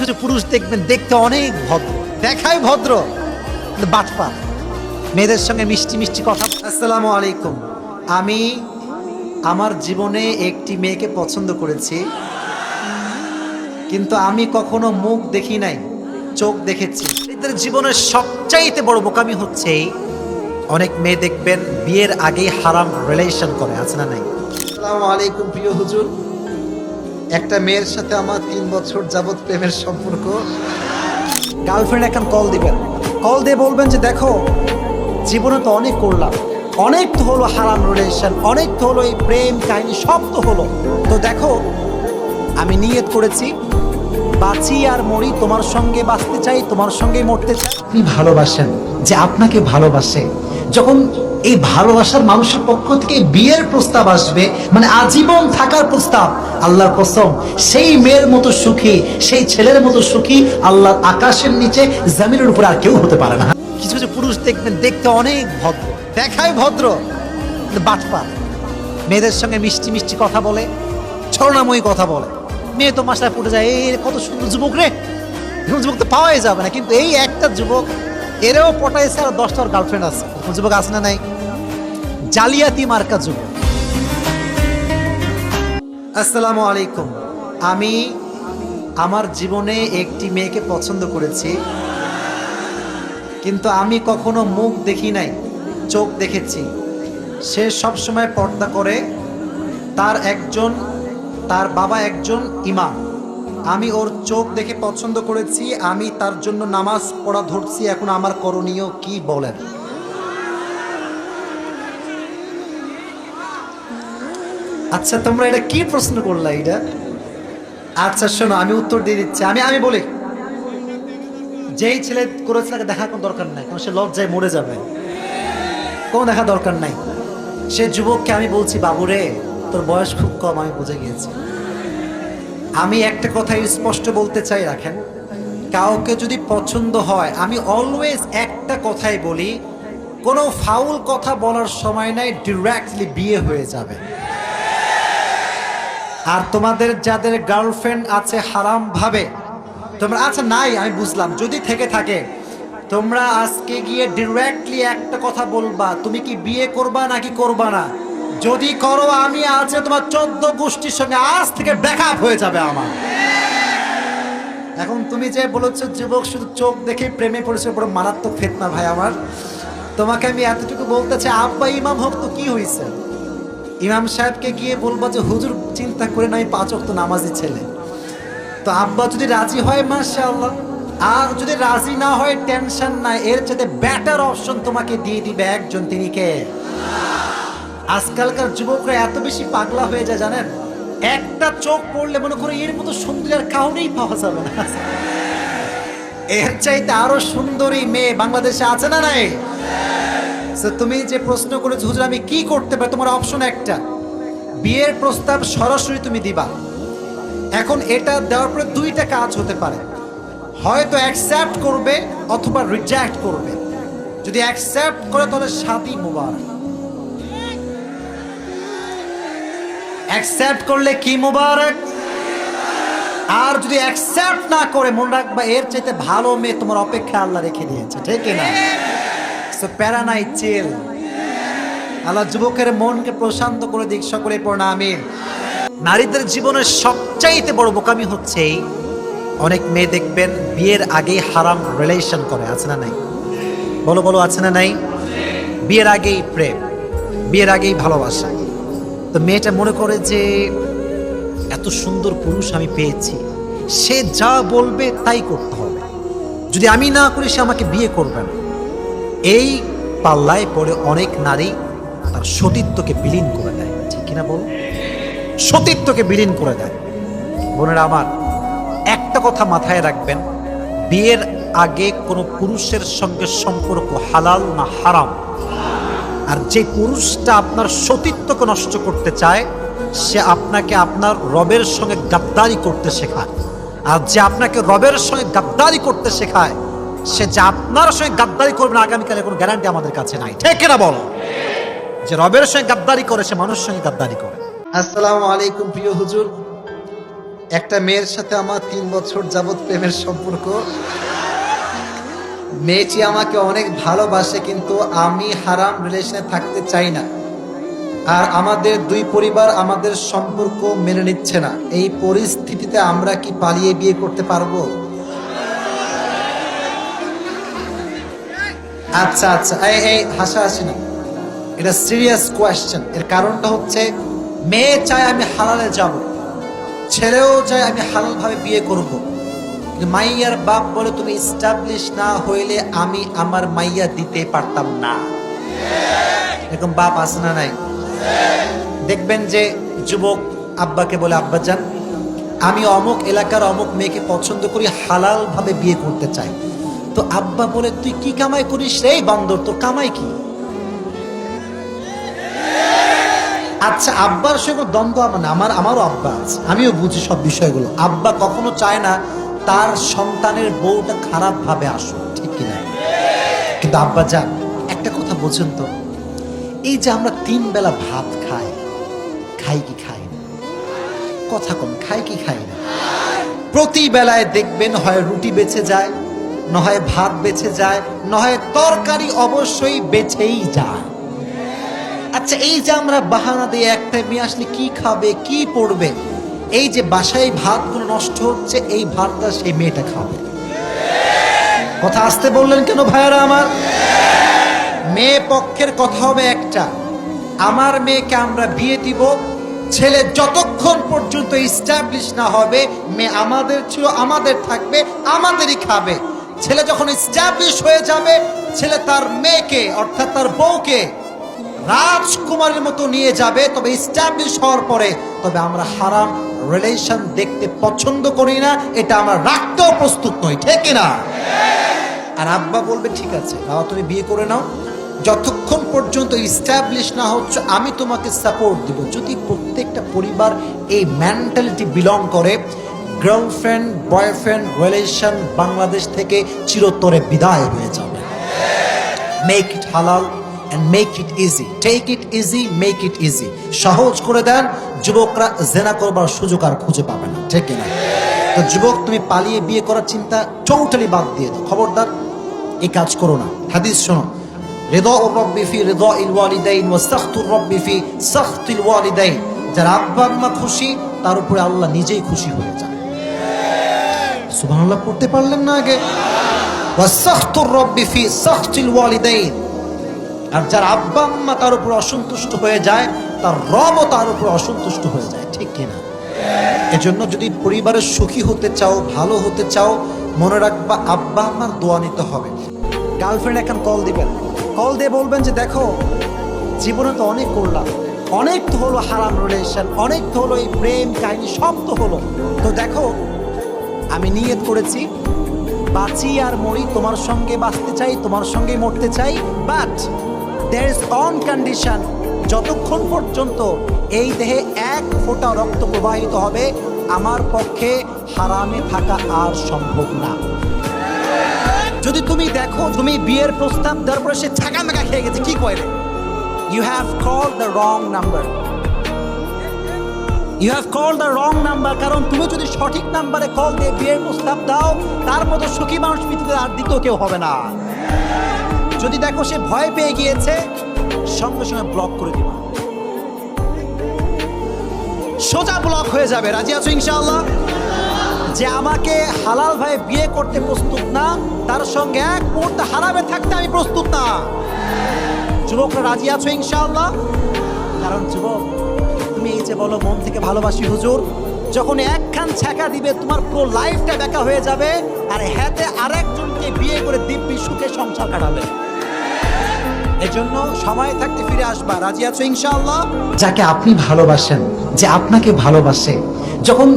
কিছু কিছু পুরুষ দেখবেন দেখতে অনেক ভদ্র। দেখায় ভদ্র বাটপা। মেয়েদের সঙ্গে মিষ্টি মিষ্টি কথা আসসালামু আলাইকুম। আমি আমার জীবনে একটি মেয়েকে পছন্দ করেছি কিন্তু আমি কখনো মুখ দেখি নাই চোখ দেখেছি। এদের জীবনের সবচাইতে বড় বোকামি হচ্ছে অনেক মেয়ে দেখবেন বিয়ের আগেই হারাম রিলেশন করে আছে না নাই? আসসালামু আলাইকুম প্রিয় হুজুর। একটা মেয়ের সাথে আমার তিন বছর যাবত প্রেমের সম্পর্ক। গার্লফ্রেন্ড এখন কল দিবেন। কল দিয়ে বলবেন যে দেখো জীবনে তো অনেক করলাম। অনেক তো হলো হারাম রিলেশন অনেক তো হলো এই প্রেম কাহিনী সব তো হলো। তো দেখো আমি নিয়ত করেছি বাঁচি আর মরি তোমার সঙ্গে বাঁচতে চাই তোমার সঙ্গেই মরতে চাই। আপনি ভালোবাসেন যে আপনাকে ভালোবাসে। যখন এই ভালোবাসার মানুষের পক্ষ থেকে বিয়ের প্রস্তাব আসবে মানে আজীবন থাকার প্রস্তাব, আল্লাহর কসম, সেই মেয়ের মতো সুখী, সেই ছেলের মতো সুখী আল্লাহর আকাশের নিচে, জমিনের উপর আর কেউ হতে পারে না। কিছু কিছু পুরুষ দেখবেন, দেখতে অনেক ভদ্র, দেখায় ভদ্র বাটপা মেয়েদের সঙ্গে মিষ্টি মিষ্টি কথা বলে, ছলনাময়ী কথা বলে। মেয়ে তো মাসায় পড়ে যায় এই কত সুন্দর যুবক রে। যুবক তো পাওয়াই যাবে না। কিন্তু এই একটা যুবক এরেও পটাইছে আর দশটার গার্লফ্রেন্ড আছে। যুবক আছে না নাই? জালিয়াতি মার্কা যুবক আসসালামু আলাইকুম। আমি আমার জীবনে একটি মেয়েকে পছন্দ করেছি, কিন্তু আমি কখনো মুখ দেখি নাই, চোখ দেখেছি। সে সব সময় পর্দা করে, তার একজন, তার বাবা একজন ইমাম। আমি ওর চোখ দেখে পছন্দ করেছি, আমি তার জন্য নামাজ পড়া ধরছি, এখন আমার করণীয় কি বলেন? আচ্ছা তোমরা এটা কি প্রশ্ন করলা এটা আচ্ছা শোনো, আমি উত্তর দিয়ে দিচ্ছি। আমি আমি বলি, যেই ছেলে করেছে তাকে দেখার কোনো দরকার নাই, কারণ সে লজ্জায় মরে যাবে। কোনো দেখা দরকার নাই। সে যুবককে আমি বলছি, বাবুরে, তোর বয়স খুব কম, আমি বুঝে গিয়েছি। আমি একটা কথা স্পষ্ট বলতে চাই রাখেন। কাউকে যদি পছন্দ হয়, আমি অলওয়েজ একটা কথাই বলি, কোনো ফাউল কথা বলার সময় নাই ডিরেক্টলি বিয়ে হয়ে যাবে। আর তোমাদের যাদের গার্লফ্রেন্ড আছে, হারাম ভাবে, তোমরা আচ্ছা নাই, আমি বুঝলাম, যদি থেকে থাকে, তোমরা আজকে গিয়ে ডিরেক্টলি একটা কথা বলবা, তুমি কি বিয়ে করবা নাকি করবা না? যদি করো আমি আছে তোমার চোদ্দ গোষ্ঠীর সঙ্গে আজ থেকে ব্যাকআপ হয়ে যাবে আমার। এখন তুমি যে বলেছ, যুবক, শুধু চোখ দেখে প্রেমে পড়েছে, বড় মারাত্মক ফেতনা ভাই আমার। তোমাকে আমি এতটুকু বলতে চাই, আব্বা ইমাম হোক তো কি হয়েছে ইমাম সাহেবকে গিয়ে বলব যে, হুজুর, চিন্তা করে নাই পাঁচ অক্ত নামাজি ছেলে। তো আব্বা যদি রাজি হয়, মাশাআল্লাহ। আর যদি রাজি না হয় টেনশন নাই। এর চাইতে বেটার অপশন তোমাকে দিয়ে দিবে একজন, তিনি কে? আজকালকার যুবকরা এত বেশি পাগলা হয়ে যায় জানেন? একটা চোখ পড়লে মনে করো এর মতো সুন্দর আর কাউনেই পাওয়া যাবে না। এর চাইতে আরও সুন্দরী মেয়ে বাংলাদেশে আছে না নাই? তুমি যে প্রশ্ন করেছ, হুজুর, আমি কি করতে পারি? তোমার অপশন একটা। বিয়ের প্রস্তাব সরাসরি তুমি দিবা। এখন এটা দেওয়ার পরে দুইটা কাজ হতে পারে। হয়তো অ্যাকসেপ্ট করবে অথবা রিজেক্ট করবে। যদি অ্যাকসেপ্ট করে, তাহলে সাথী মুবারক। অ্যাকসেপ্ট করলে কি মুবারক? আর যদি অ্যাকসেপ্ট না করে মনে রাখবা এর চাইতে ভালো মেয়ে তোমার অপেক্ষা আল্লাহ রেখে দিয়েছে, ঠিক না সো প্যারা নাই চেল আল্লাহ যুবকের মনকে প্রশান্ত করে দিক, সকলে প্রণামী নারীদের জীবনের সবচাইতে বড় বোকামি হচ্ছে অনেক মেয়ে দেখবেন বিয়ের আগেই হারাম রিলেশন করে, আছে না নাই? বলো বলো, আছে না নাই? বিয়ের আগেই প্রেম, বিয়ের আগেই ভালোবাসা। তো মেয়েটা মনে করে যে এত সুন্দর পুরুষ আমি পেয়েছি। সে যা বলবে তাই করতে হবে। যদি আমি না করি, সে আমাকে বিয়ে করবে না। এই পাল্লায় পড়ে অনেক নারী তার সতীত্বকে বিলীন করে দেয়। ঠিক কিনা বল? সতীত্বকে বিলীন করে দেয়। বোনেরা আমার, একটা কথা মাথায় রাখবেন। বিয়ের আগে কোনো পুরুষের সঙ্গে সম্পর্ক হালাল না হারাম? আর যে পুরুষটা আপনার সতীত্বকে নষ্ট করতে চায়, সে আপনাকে আপনার রবের সঙ্গে গাদ্দারি করতে শেখায়। আর যে আপনাকে রবের সঙ্গে গাদ্দারি করতে শেখায়, সে যে আপনার সঙ্গে গাদ্দারি করবে না, আগামীকালে কোনো গ্যারান্টি আমাদের কাছে নাই। ঠিক না বলো? যে রবের সঙ্গে গাদ্দারি করে, সে মানুষের সঙ্গে গাদ্দারি করে। আসসালামু আলাইকুম প্রিয় হুজুর। একটা মেয়ের সাথে আমার তিন বছর যাবৎ প্রেমের সম্পর্ক। মেয়েটি আমাকে অনেক ভালোবাসে, কিন্তু আমি হারাম রিলেশনে থাকতে চাই না। আর আমাদের দুই পরিবার আমাদের সম্পর্ক মেনে নিচ্ছে না। এই পরিস্থিতিতে আমরা কি পালিয়ে বিয়ে করতে পারব? আচ্ছা আচ্ছা। এই এই, হাসাহাসি না। এটা সিরিয়াস কোয়েশ্চেন এর কারণটা হচ্ছে, মেয়ে চায় আমি হালালে যাব, ছেলেও চায় আমি হালাল ভাবে বিয়ে করব। মাইয়ার বাপ বলে, তুমি ইস্টাবলিশ না হইলে আমি আমার মাইয়া দিতে পারতাম না। এরকম বাপ আছে না নাই? দেখবেন যে যুবক আব্বাকে বলে, আব্বা যান, আমি অমুক এলাকার অমুক মেয়েকে পছন্দ করি হালাল ভাবে বিয়ে করতে চাই। তো আব্বা বলে, তুই কি কামাই করিস রে বান্দর? তোর কামাই কি? আচ্ছা আব্বার সঙ্গে দ্বন্দ্ব আমার আমার, আমারও আব্বা আছে। আমিও বুঝি সব বিষয়গুলো। আব্বা কখনো চায় না তার সন্তানের বউটা খারাপ ভাবে আসুক, ঠিক কিনা? কিন্তু আব্বা যান একটা কথা বোঝেন তো, এই যে আমরা তিন বেলা ভাত খাই খাই কি খাই না? কথা কম, খাই কি খাই না? প্রতি বেলায় দেখবেন হয় রুটি বেঁচে যায় নয় ভাত বেঁচে যায় নয় তরকারি অবশ্যই বেঁচেই যায়। আচ্ছা এই যে আমরা বাহানা দিয়ে একটা মেয়ে আসলে কি খাবে, কি পড়বে? এই যে বাসায় ভাত ভাতগুলো নষ্ট হচ্ছে, এই ভাতটা সেই মেয়েটা খাবে। কথা আসতে বললেন কেন ভাইয়ারা আমার? মেয়ে পক্ষের কথা হবে একটা। আমার মেয়েকে আমরা বিয়ে দিব, ছেলে যতক্ষণ পর্যন্ত ইস্টাবলিশ না হবে, মেয়ে আমাদের ছিল, আমাদের থাকবে, আমাদেরই খাবে। ছেলে যখন ইস্টাবলিশ হয়ে যাবে, ছেলে তার মেয়েকে, অর্থাৎ তার বউকে রাজকুমারের মতো নিয়ে যাবে, তবে ইস্টাবলিশ হওয়ার পরে তবে আমরা হারাম রিলেশন দেখতে পছন্দ করি না, এটা আমরা রাখতেও প্রস্তুত নই, ঠিক না আর আব্বা বলবে, ঠিক আছে বাবা তুমি বিয়ে করে নাও। যতক্ষণ পর্যন্ত ইস্টাবলিশ না হচ্ছে, আমি তোমাকে সাপোর্ট দিব। যদি প্রত্যেকটা পরিবার এই মেন্টালিটি বিলং করে গার্লফ্রেন্ড বয়ফ্রেন্ড রিলেশন বাংলাদেশ থেকে চিরতরে বিদায় হয়ে যাবে। মেক ইট হালাল and make it easy take it easy make it easy সহজ করে দেন, যুবকরা জেনা করবার সুযোগ আর খুঁজে পাবে না। ঠিক না তো যুবক, তুমি পালিয়ে বিয়ে করার চিন্তা টোটালি বাদ দিয়ে দাও। খবরদার এই কাজ করো না। হাদিস শোনো। রেদা ও রব্বি ফি রেদা ইল ওয়ালিদাইন ওয়া সাখতুর রব্বি ফি সাখতিল ওয়ালিদাইন। যার আব্বা আম্মা খুশি, তার উপরে আল্লাহ নিজেই খুশি হয়ে যায়। সুবহানাল্লাহ, পড়তে পারলেন না আগে? ওয়া সাখতুর রব্বি ফি সাখতিল ওয়ালিদাইন। আর যার আব্বা আম্মা তার উপর অসন্তুষ্ট হয়ে যায়, তার রবও তার উপর অসন্তুষ্ট হয়ে যায়, ঠিক কিনা এজন্য যদি পরিবারের সুখী হতে চাও, ভালো হতে চাও, মনে রাখবা আব্বা আম্মার দোয়া নিতে হবে। গার্লফ্রেন্ড এখন কল দিবেন। কল দিয়ে বলবেন যে, দেখো, জীবনে তো অনেক করলাম। অনেক তো হলো হারাম রিলেশন অনেক তো হলো এই প্রেম কাহিনী, সব তো হলো। তো দেখো, আমি নিয়ত করেছি, বাঁচি আর মরি তোমার সঙ্গে বাঁচতে চাই, তোমার সঙ্গে মরতে চাই but there is on condition যতক্ষণ পর্যন্ত এই দেহে এক ফোঁটা রক্ত প্রবাহিত হবে, আমার পক্ষে হারামে থাকা আর সম্ভব না। যদি তুমি দেখো, তুমি বিয়ের প্রস্তাব দেওয়ার পরে সে ছাকা মেকা খেয়ে গেছে, কি করে you have call the wrong number you have call the wrong number কারণ তুমি যদি সঠিক নাম্বারে কল দিয়ে বিয়ের প্রস্তাব দাও, তার মতো সুখী মানুষ পৃথিবীতে আর দ্বিতীয় কেউ হবে না। যদি দেখো সে ভয় পেয়ে গিয়েছে, সঙ্গে সঙ্গে ব্লক করে দিবা। সোজা ব্লক হয়ে যাবে। রাজি আছো ইনশাআল্লাহ? যে আমাকে হালাল ভাবে বিয়ে করতে প্রস্তুত না, তার সঙ্গে এক মুহূর্তে হারাবে থাকতে আমি প্রস্তুত না। যুবকরা, রাজি আছো ইনশাআল্লাহ? কারণ যুবক, তুমি এই যে বলো, মন থেকে ভালোবাসি, হুজুর, যখন একখান ছ্যাঁকা দিবে, তোমার পুরো লাইফটা বেকা হয়ে যাবে, আর হাতে আরেকজনকে বিয়ে করে দিব্যি সুখে সংসার কাটাবে। এজন্য সময় থাকতে ফিরে আসবা। রাজি আছো ইনশাআল্লাহ? যাকে আপনি ভালোবাসেন, যে আপনাকে ভালোবাসে, যখন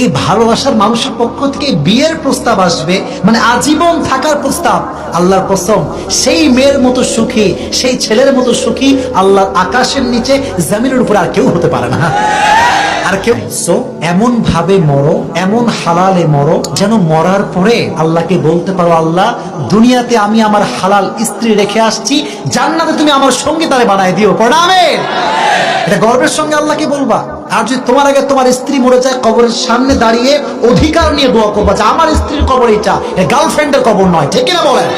এই ভালোবাসার মানুষের পক্ষ থেকে বিয়ের প্রস্তাব আসবে মানে আজীবন থাকার প্রস্তাব, আল্লাহর কসম, সেই মেয়ের মতো সুখী, সেই ছেলের মতো সুখী, আল্লাহর আকাশের নিচে জমিনের উপর আর কেউ হতে পারে না। আর কেউ এমন ভাবে মরো, এমন হালালে মরো, যেন মরার পরে আল্লাহকে বলতে পারো, আল্লাহ, দুনিয়াতে আমি আমার হালাল স্ত্রী রেখে আসছি, জান্নাতে তুমি আমার সঙ্গী তারে বানায় দিও। প্রণামে এটা গর্বের সঙ্গে আল্লাহকে বলবা। আর যদি তোমার আগে তোমার স্ত্রী মরে যায়, কবরের সামনে দাঁড়িয়ে অধিকার নিয়ে দোয়া করবা যে, আমার স্ত্রীর কবর এটা গার্লফ্রেন্ডের কবর নয়। ঠিক কিনা বলেন?